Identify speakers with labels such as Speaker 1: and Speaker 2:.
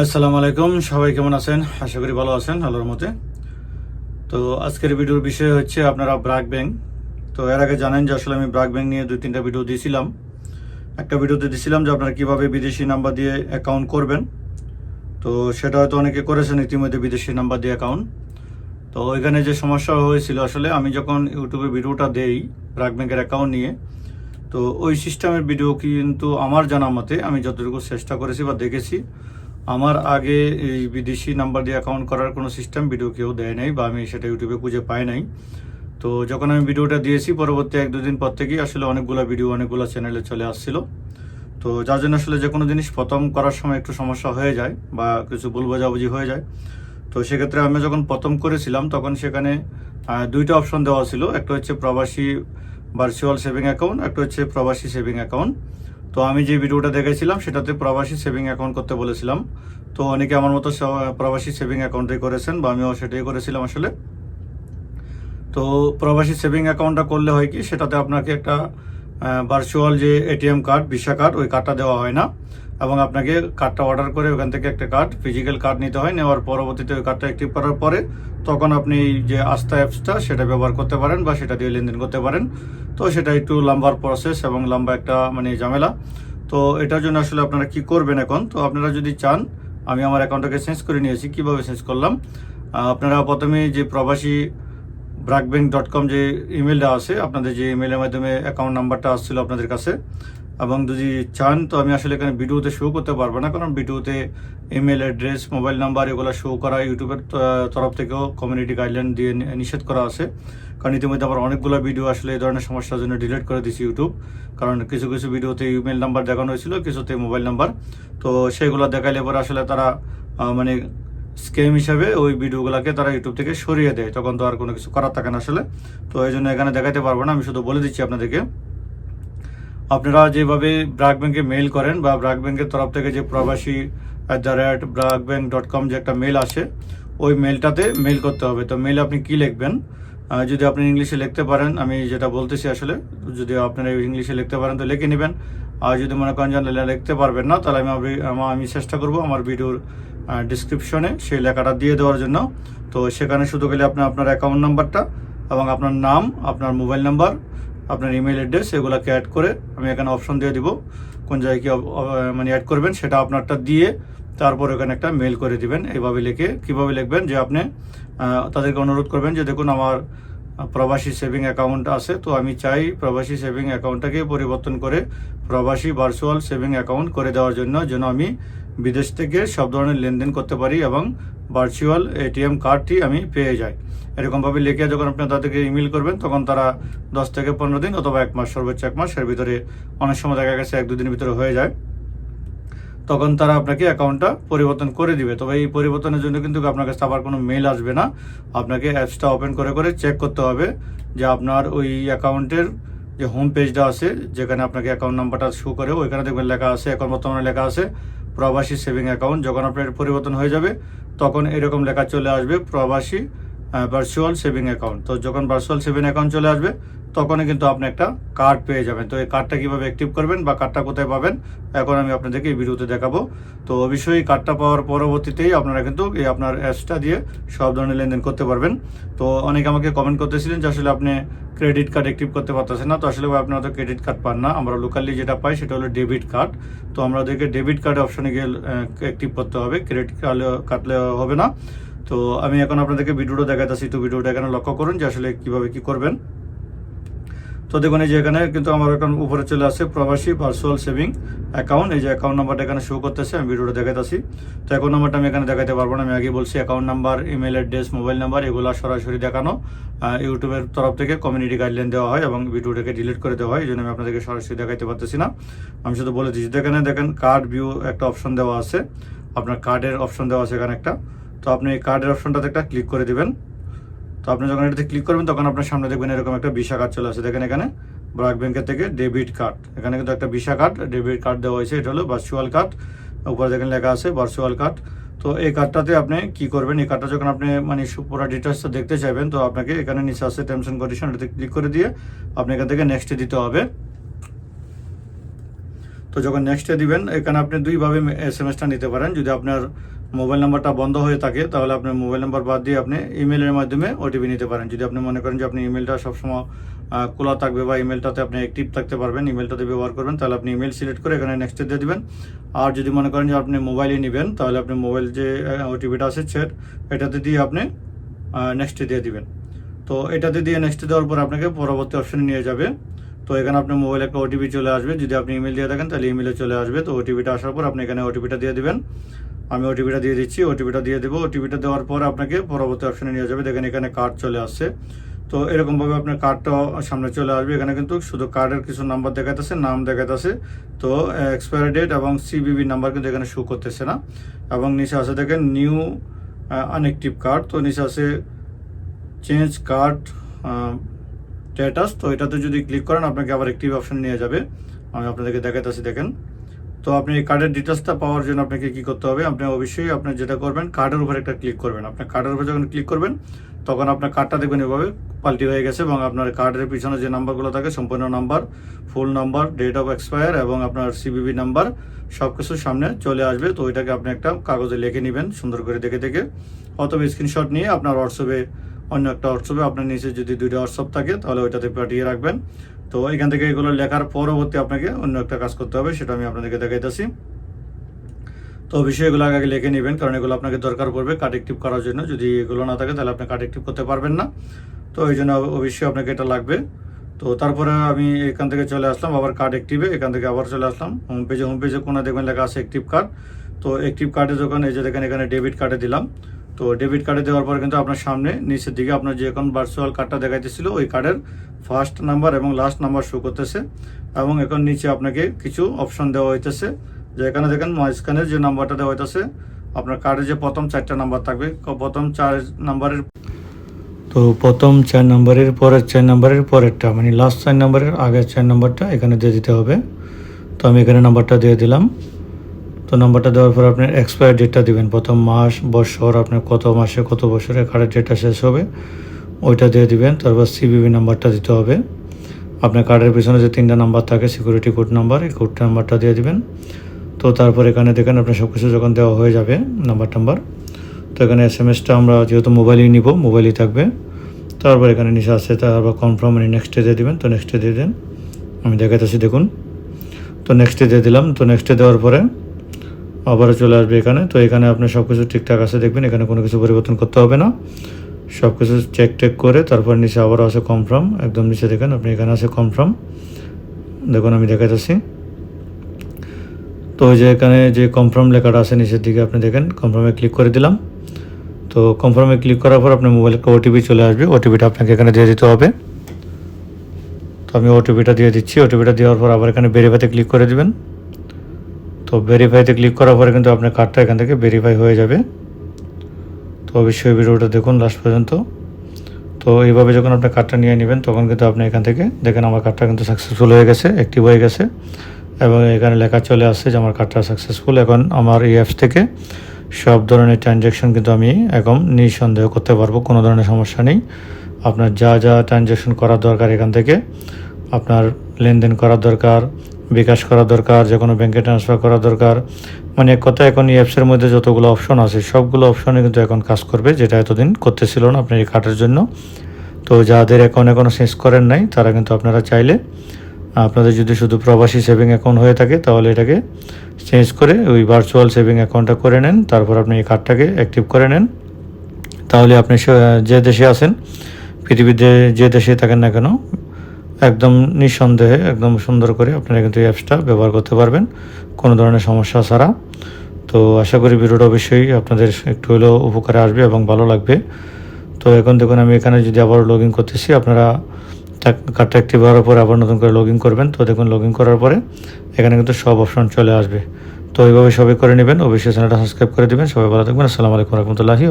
Speaker 1: আসসালামু আলাইকুম, সবাই কেমন আছেন? আশা করি ভালো আছেন, আল্লাহর মতে তো আজকের ভিডিওর বিষয় হচ্ছে আপনারা ব্রাক ব্যাংক। তো এর আগে জানেন যে আসলে আমি ব্রাক ব্যাংক নিয়ে দুই তিনটা ভিডিও দিয়েছিলাম একটা ভিডিওতে দিয়েছিলাম যে আপনারা কীভাবে বিদেশি নাম্বার দিয়ে অ্যাকাউন্ট করবেন। তো সেটা হয়তো অনেকে করেছেন ইতিমধ্যে বিদেশি নাম্বার দিয়ে অ্যাকাউন্ট তো ওইখানে যে সমস্যা হয়েছিল আসলে আমি যখন ইউটিউবে ভিডিওটা দেই ব্রাক ব্যাংকের অ্যাকাউন্ট নিয়ে, তো ওই সিস্টেমের ভিডিও কিন্তু আমার জানা মতে আমি যতটুকু চেষ্টা করেছি বা দেখেছি আমার আগে এই বিদেশি নাম্বার দিয়ে অ্যাকাউন্ট করার কোনো সিস্টেম ভিডিও কেউ দেয় নাই বা আমি সেটা ইউটিউবে খুঁজে পাই নাই। তো যখন আমি ভিডিওটা দিয়েছি, পরবর্তী এক দুদিন পর থেকেই আসলে অনেকগুলো ভিডিও অনেকগুলো চ্যানেলে চলে আসছিল। তো যার জন্য আসলে যে কোনো জিনিস প্রথম করার সময় একটু সমস্যা হয়ে যায় বা কিছু ভুল বোঝাবুঝি হয়ে যায়। তো সেক্ষেত্রে আমি যখন প্রথম করেছিলাম, তখন সেখানে দুইটা অপশন দেওয়া ছিল। একটা হচ্ছে প্রবাসী ভার্চুয়াল সেভিং অ্যাকাউন্ট একটা হচ্ছে প্রবাসী সেভিং অ্যাকাউন্ট তো আমি যে ভিডিওটা দেখেছিলাম, সেটাতে প্রবাসী সেভিং অ্যাকাউন্ট করতে বলেছিলাম। তো অনেকে আমার মতো প্রবাসী সেভিং অ্যাকাউন্টে করেছেন, বা আমিও সেটাই করেছিলাম আসলে। তো প্রবাসী সেভিং অ্যাকাউন্টটা করলে হয় কি, সেটাতে আপনাকে একটা ভার্চুয়াল যে এটিএম কার্ড ভিসা কার্ড ওই কার্ডটা দেওয়া হয় না। এবং আপনাকে কার্ডটা অর্ডার করে ওখান থেকে একটা কার্ড ফিজিক্যাল কার্ড নিতে হয়, নেওয়ার পরবর্তীতে ওই কার্ডটা অ্যাক্টিভ করার পরে তখন আপনি যে আস্থা অ্যাপসটা সেটা ব্যবহার করতে পারেন বা সেটা দিয়ে লেনদেন করতে পারেন। তো সেটা একটু লম্বার প্রসেস এবং লম্বা একটা মানে ঝামেলা। তো এটার জন্য আসলে আপনারা কি করবেন এখন? তো আপনারা যদি চান, আমি আমার অ্যাকাউন্টটাকে চেঞ্জ করে নিয়েছি। কীভাবে চেঞ্জ করলাম? আপনারা প্রথমে যে প্রবাসী ব্র্যাকব্যাংক ডট কম যে ইমেলটা আছে, আপনাদের যে ইমেলের মাধ্যমে অ্যাকাউন্ট নাম্বারটা আসছিল আপনাদের কাছে এবং যদি চান, তো আমি আসলে এখানে ভিডিওতে শো করতে পারব না, কারণ ভিডিওতে ইমেল অ্যাড্রেস মোবাইল নাম্বার এগুলো শো করা ইউটিউবের তরফ থেকেও কমিউনিটি গাইডলাইন দিয়ে নিষেধ করা আছে। কারণ ইতিমধ্যে আমার অনেকগুলো ভিডিও আসলে এই ধরনের সমস্যার জন্য ডিলিট করে দিয়েছি ইউটিউব কারণ কিছু কিছু ভিডিওতে ইমেল নাম্বার দেখানো হয়েছিল, কিছুতে মোবাইল নাম্বার তো সেগুলো দেখাইলে পরে আসলে তারা মানে স্কেম হিসাবে ওই ভিডিওগুলোকে তারা ইউটিউব থেকে সরিয়ে দেয়। তখন তো আর কোনো কিছু করার থাকে না আসলে। তো এই জন্য এখানে দেখাতে পারব না, আমি শুধু বলে দিচ্ছি আপনাদেরকে। আপনারা যেভাবে ব্রাক ব্যাংকে মেল করেন বা ব্রাক ব্যাংকের তরফ থেকে যে প্রবাসী at the rate BRAC bank dot com যে একটা মেল আসে, ওই মেলটাতে মেল করতে হবে। তো মেল আপনি কি লিখবেন? যদি আপনি ইংলিশে লিখতে পারেন, আমি যেটা বলতেছি আসলে, যদি আপনারা ইংলিশে লিখতে পারেন তো লিখে নেবেন। আর যদি মনে করেন যে লিখতে পারবেন না, তাহলে আমি আমি চেষ্টা করব আমার ভিডিওর ডিসক্রিপশনে সেই লেখাটা দিয়ে দেওয়ার জন্য। তো সেখানে শুধু গেলে আপনি আপনার অ্যাকাউন্ট নাম্বারটা এবং আপনার নাম, আপনার মোবাইল নাম্বার আপনার ইমেল অ্যাড্রেস এগুলোকে অ্যাড করে আমি এখানে অপশন দিয়ে দিব। কোন জায়গায় কি মানে অ্যাড করবেন, সেটা আপনারটা দিয়ে তারপর ওখানে একটা মেল করে দিবেন। এইভাবে লিখে কীভাবে লিখবেন যে আপনি তাদেরকে অনুরোধ করবেন যে দেখুন আমার প্রবাসী সেভিং অ্যাকাউন্ট আছে, তো আমি চাই প্রবাসী সেভিং অ্যাকাউন্টটাকে পরিবর্তন করে প্রবাসী ভার্চুয়াল সেভিং অ্যাকাউন্ট করে দেওয়ার জন্য যেন আমি বিদেশ থেকে সব ধরনের লেনদেন করতে পারি এবং ভার্চুয়াল এটিএম কার্ডটি আমি পেয়ে যাই। এরকমভাবে লিখে যখন আপনি তাদেরকে ইমেল করবেন, তখন তারা দশ থেকে পনেরো দিন অথবা এক মাস, সর্বোচ্চ এক মাস এর ভিতরে অনেক সময় দেখা গেছে এক, দুদিনের ভিতরে হয়ে যায়। তখন তারা আপনাকে অ্যাকাউন্টটা পরিবর্তন করে দিবে। তবে এই পরিবর্তনের জন্য কিন্তু আপনার কাছে আবার কোনো মেল আসবে না। আপনাকে অ্যাপসটা ওপেন করে করে চেক করতে হবে যে আপনার ওই অ্যাকাউন্টের যে হোম পেজটা আছে, যেখানে আপনাকে অ্যাকাউন্ট নাম্বারটা শো করে, ওইখানে দেখবেন লেখা আছে, এখন বর্তমানে লেখা আছে প্রবাসী সেভিং অ্যাকাউন্ট যখন আপনার পরিবর্তন হয়ে যাবে তখন এরকম লেখা চলে আসবে প্রবাসী ভার্চুয়াল সেভিং অ্যাকাউন্ট তো যখন ভার্চুয়াল সেভিং অ্যাকাউন্ট চলে আসবে, তখনই কিন্তু আপনি একটা কার্ড পেয়ে যাবেন। তো এই কার্ডটা কীভাবে অ্যাক্টিভ করবেন বা কার্ডটা কোথায় পাবেন, এখন আমি আপনাদেরকে এই ভিডিওতে দেখাবো। তো অবশ্যই কার্ডটা পাওয়ার পরবর্তীতেই আপনারা কিন্তু এই আপনার অ্যাপসটা দিয়ে সব ধরনের লেনদেন করতে পারবেন। তো অনেকে আমাকে কমেন্ট করতেছিলেন যে আসলে আপনি ক্রেডিট কার্ড অ্যাক্টিভ করতে পারতেছেন না। তো আসলে আপনারা তো ক্রেডিট কার্ড পান না। আমরা লোকালি যেটা পাই সেটা হলো ডেবিট কার্ড তো আমরা ওদেরকে ডেবিট কার্ড অপশনে গিয়ে অ্যাক্টিভ করতে হবে। ক্রেডিট কার্ড কাটলে হবে না। তো আমি এখন আপনাদেরকে ভিডিওটা দেখাতেছি তো ভিডিওটা এখানে লক্ষ্য করুন যে আসলে কীভাবে কি করবেন। তো দেখুন, এই যে এখানে কিন্তু আমার এখন উপরে চলে আসছে প্রবাসী ভার্চুয়াল সেভিং অ্যাকাউন্ট এই যে অ্যাকাউন্ট নাম্বারটা এখানে শো করতেছে, আমি ভিডিওটা দেখাতেছি তো অ্যাকাউন্ট নাম্বারটা আমি এখানে দেখাতে পারব না, আমি আগে বলছি account number email address mobile number এগুলো সরাসরি দেখানো। ইউটিউবের তরফ থেকে কমিউনিটি গাইডলাইন দেওয়া হয় এবং ভিডিওটাকে ডিলিট করে দেওয়া হয়, এই জন্য আমি আপনাদেরকে সরাসরি দেখাতে পারতেছি না। আমি শুধু বলে দিচ্ছি এখানে দেখেন কার্ড ভিউ একটা অপশন দেওয়া আছে। আপনার কার্ডের অপশন দেওয়া আছে এখানে একটা। তো আপনি এই কার্ডের অপশনটাতে একটা ক্লিক করে দিবেন। তো আপনি যখন এটাতে ক্লিক করবেন, তখন আপনার সামনে দেখবেন এরকম একটা ভিসা কার্ড চলে আসে। দেখেন এখানে ব্রাক ব্যাংকের থেকে ডেবিট কার্ড এখানে কিন্তু একটা ভিসা কার্ড ডেবিট কার্ড দেওয়া হয়েছে। এটা হলো ভার্চুয়াল কার্ড উপরে দেখেন লেখা আছে ভার্চুয়াল কার্ড তো এই কার্ডটাতে আপনি কি করবেন? এই কার্ডটা যখন আপনি মানে পুরো ডিটেলসটা দেখতে চাইবেন, তো আপনাকে এখানে নিচে আছে অ্যান্ড কন্ডিশন এটাতে ক্লিক করে দিয়ে আপনি এখান থেকে নেক্সটে দিতে হবে। তো যখন নেক্সটে দিবেন, এখানে আপনি দুইভাবে এস এম এসটা নিতে পারেন। যদি আপনার মোবাইল নাম্বারটা বন্ধ হয়ে থাকে, তাহলে আপনার মোবাইল নাম্বার বাদ দিয়ে আপনি ইমেলের মাধ্যমে ওটিপি নিতে পারেন। যদি আপনি মনে করেন যে আপনি ইমেলটা সবসময় খোলা থাকবে বা ইমেলটাতে আপনি অ্যাক্টিভ থাকতে পারবেন ইমেলটাতে ব্যবহার করবেন, তাহলে আপনি ইমেল সিলেক্ট করে এখানে নেক্সটে দিয়ে দেবেন। আর যদি মনে করেন যে আপনি মোবাইলে নেবেন, তাহলে আপনি মোবাইল যে ওটিপিটা আছে সেট, এটাতে দিয়ে আপনি নেক্সটে দিয়ে দিবেন। তো এটাতে দিয়ে নেক্সটে দেওয়ার পর আপনাকে পরবর্তী অপশনে নিয়ে যাবে। তো এখানে আপনার মোবাইলে একটা ওটিপি চলে আসবে। যদি আপনি ইমেল দিয়ে থাকেন, তাহলে ইমেলে চলে আসবে। তো ওটিপিটা আসার পর আপনি এখানে ওটিপিটা দিয়ে দিবেন। আমি ওটিপিটা দিয়ে দিচ্ছি ওটিপিটা দিয়ে দেবো। ওটিপিটা দেওয়ার পর আপনাকে পরবর্তী অপশনে নিয়ে যাবে। দেখেন এখানে কার্ড চলে আসছে। তো এরকমভাবে আপনার কার্ডটা সামনে চলে আসবে। এখানে কিন্তু শুধু কার্ডের কিছু নাম্বার দেখাতেছে নাম দেখাতেছে তো এক্সপায়ারি ডেট এবং সিবিবি নাম্বার কিন্তু এখানে শো করতেছে না। এবং নিচে আছে দেখেন নিউ আনএক্টিভ কার্ড তো নিচে আছে চেঞ্জ কার্ড স্ট্যাটাস তো এটাতে যদি ক্লিক করেন, আপনাকে আবার একটিভ অপশন নিয়ে যাবে। আমি আপনাদেরকে দেখাতেছি দেখেন। তো আপনি এই কার্ডের ডিটেলসটা পাওয়ার জন্য আপনাকে কি করতে হবে? আপনি অবশ্যই আপনি যেটা করবেন কার্ডের উপর একটা ক্লিক করবেন। আপনার কার্ডের উপর যখন ক্লিক করবেন, তখন আপনার কার্ডটা দেখবেন এভাবে পাল্টি হয়ে গেছে এবং আপনার কার্ডের পিছনে যে নাম্বারগুলো থাকে, সম্পূর্ণ number full number date of expire এবং আপনার সিবিবি নাম্বার সব কিছু সামনে চলে আসবে। তো ওইটাকে আপনি একটা কাগজে লিখে নেবেন, সুন্দর করে দেখে দেখে। অথবা স্ক্রিনশট নিয়ে আপনার হোয়াটসঅ্যাপে অন্য একটা হোয়াটসঅ্যাপে আপনার নিচে যদি দুইটা হোয়াটসঅ্যাপ থাকে, তাহলে ওইটাতে পাঠিয়ে রাখবেন। তো এখান থেকে এগুলো লেখার পরবর্তী আপনাকে অন্য একটা কাজ করতে হবে, সেটা আমি আপনাদেরকে দেখাইতেছি। তো অবশ্যই এগুলো আগে লিখে নেবেন, কারণ এগুলো আপনাকে দরকার পড়বে কার্ড অ্যাক্টিভ করার জন্য। যদি এগুলো না থাকে, তাহলে আপনি কার্ড অ্যাক্টিভ করতে পারবেন না। তো এই জন্য অবশ্যই আপনাকে এটা লাগবে। তো তারপরে আমি এখান থেকে চলে আসলাম, আবার কার্ড অ্যাক্টিভে এখান থেকে আবার চলে আসলাম। হোম পেজে হোম পেজে কোনো দেখবেন লেখা আছে অ্যাক্টিভ কার্ড তো অ্যাক্টিভ কার্ডে যখন এই যে দেখেন, এখানে ডেবিট কার্ডে দিলাম। তো ডেবিট কার্ডে দেওয়ার পর কিন্তু আপনার সামনে, নিচের দিকে আপনার যে এখন ভার্চুয়াল কার্ডটা দেখাইতেছিল, ওই কার্ডের ফার্স্ট নাম্বার এবং লাস্ট নাম্বার শো করতেছে এবং এখন নিচে আপনাকে কিছু অপশন দেওয়া হইতেছে। যে এখানে দেখেন মাঝখানের যে নাম্বারটা দেওয়া হইতেছে, আপনার কার্ডে যে প্রথম চারটা নাম্বার থাকবে প্রথম চার নাম্বারের তো প্রথম চার নাম্বারের পরের চার নাম্বারের পরেরটা মানে লাস্ট চার নাম্বারের আগের চার নাম্বারটা এখানে দিয়ে দিতে হবে। তো আমি এখানে নাম্বারটা দিয়ে দিলাম। তো নাম্বারটা দেওয়ার পর আপনার এক্সপায়ার ডেটটা দিবেন। প্রথম মাস, বছর, আপনার কত মাসে, কত বছরে কার্ডের ডেটটা শেষ হবে, ওইটা দিয়ে দিবেন। তারপর সিবিবি নাম্বারটা দিতে হবে। আপনার কার্ডের পিছনে যে তিনটা নাম্বার থাকে সিকিউরিটি কোড নাম্বার, এই কোড নাম্বারটা দিয়ে দিবেন। তো তারপর এখানে দেখেন আপনার সব কিছু যখন দেওয়া হয়ে যাবে, নাম্বার টাম্বার, তো এখানে এস এম এসটা আমরা যেহেতু মোবাইলেই নিব মোবাইলই থাকবে। তারপর এখানে নিচে আসছে, তারপর কনফার্ম মানে নেক্সটে দিয়ে দেবেন। তো নেক্সটে দিয়ে দেন। আমি দেখাতেছি দেখুন। তো নেক্সটে দিয়ে দিলাম। তো নেক্সটে দেওয়ার পরে আবারও চলে আসবে এখানে। তো এখানে আপনি সব কিছু ঠিকঠাক আছে দেখবেন, এখানে কোনো কিছু পরিবর্তন করতে হবে না। সব কিছু চেক টেক করে তারপর নিচে আবারও আছে কনফার্ম একদম নিচে দেখেন, আপনি এখানে আছে কনফার্ম দেখুন, আমি দেখাতেছি তো ওই যে এখানে যে কনফার্ম লেখাটা আছে নিচের দিকে, আপনি দেখেন কনফার্মে ক্লিক করে দিলাম। তো কনফার্মে ক্লিক করার পর আপনার মোবাইলে একটা ওটিপি চলে আসবে। ওটিপিটা আপনাকে এখানে দিয়ে দিতে হবে। তো আমি ওটিপিটা দিয়ে দিচ্ছি। ওটিপিটা দেওয়ার পর আবার এখানে ভেরিফাইতে ক্লিক করে দিবেন। তো ভেরিফাইতে ক্লিক করার পরে কিন্তু আপনার কার্ডটা এখান থেকে ভেরিফাই হয়ে যাবে। তো অবশ্যই ভিডিওটা দেখুন লাস্ট পর্যন্ত। তো এইভাবে যখন আপনার কার্ডটা নিয়ে নেবেন, তখন কিন্তু আপনি এখান থেকে দেখেন আমার কার্ডটা কিন্তু সাকসেসফুল হয়ে গেছে অ্যাক্টিভ হয়ে গেছে। এবং এখানে লেখা চলে আসছে যে আমার কার্ডটা সাকসেসফুল এখন আমার এই অ্যাপস থেকে সব ধরনের ট্রানজ্যাকশন কিন্তু আমি এখন নিঃসন্দেহ করতে পারব, কোনো ধরনের সমস্যা নেই। আপনার যা যা ট্রানজ্যাকশন করার দরকার এখান থেকে, আপনার লেনদেন করার দরকার বিকাশ করা দরকার, যে কোনো ব্যাংকে ট্রান্সফার করা দরকার। মানে এক কথা এখন এই অ্যাপসের মধ্যে যতগুলো অপশন আছে, সবগুলো অপশনে কিন্তু এখন কাজ করবে, যেটা এতদিন করতেছিল না আপনার এই কার্ডের জন্য। তো যাদের অ্যাকাউন্ট এখনও চেঞ্জ করেন নাই, তারা কিন্তু আপনারা চাইলে, আপনাদের যদি শুধু প্রবাসী সেভিং অ্যাকাউন্ট হয়ে থাকে, তাহলে এটাকে চেঞ্জ করে ওই ভার্চুয়াল সেভিং অ্যাকাউন্টটা করে নেন, তারপর আপনি এই কার্ডটাকে অ্যাক্টিভ করে নেন। তাহলে আপনি যে দেশে আছেন, পৃথিবীতে যে দেশে থাকেন না কেন একদম নিঃসন্দেহে, একদম সুন্দর করে আপনারা কিন্তু এই অ্যাপসটা ব্যবহার করতে পারবেন, কোনো ধরনের সমস্যা ছাড়া। তো আশা করি ভিডিওটা অবশ্যই আপনাদের একটু হলেও উপকারে আসবে এবং ভালো লাগবে। তো এখন দেখুন, আমি এখানে যদি আবার লগ ইন করতেছি, আপনারা কার্ডটা অ্যাক্টিভ হওয়ার পরে আবার নতুন করে লগ ইন করবেন। তো দেখুন লগ ইন করার পরে এখানে কিন্তু সব অপশন চলে আসবে। তো এইভাবে সবাই করে নেবেন। অবশ্যই চ্যানেলটা সাবস্ক্রাইব করে দেবেন। সবাই ভালো থাকবেন। আসসালামু আলাইকুম রহমতুল্লাহি